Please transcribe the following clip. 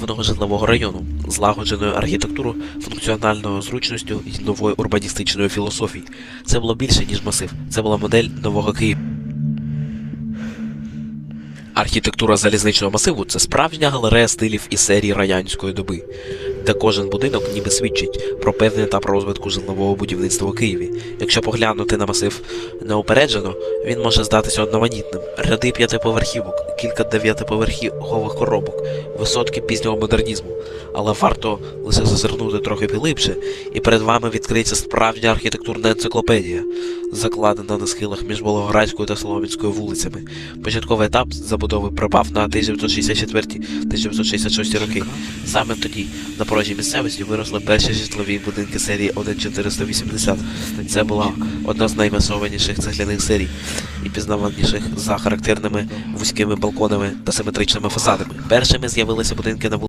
вибудованого житлового району, злагодженою архітектурою, функціональною зручністю і новою урбаністичною філософією. Це було більше, ніж масив. Це була модель нового Києва. Архітектура залізничного масиву це справжня галерея стилів і серій радянської доби, де кожен будинок ніби свідчить про певний етап розвитку житлового будівництва у Києві. Якщо поглянути на масив неупереджено, він може здатися одноманітним. Ряди п'ятиповерхівок, кілька дев'ятиповерхових коробок, висотки пізнього модернізму. Але варто лише зазирнути трохи глибше, і перед вами відкриється справжня архітектурна енциклопедія, закладена на схилах між Волгоградською та Соломінською вулицями. Початковий етап забудови припав на 1964-1966 роки. Саме тоді на порожній місцевості виросли перші житлові будинки серії 1480. Це була одна з наймасованіших цегляних серій і пізнаваніших за характерними вузькими балконами та симетричними фасадами. Першими з'явилися будинки на вулиці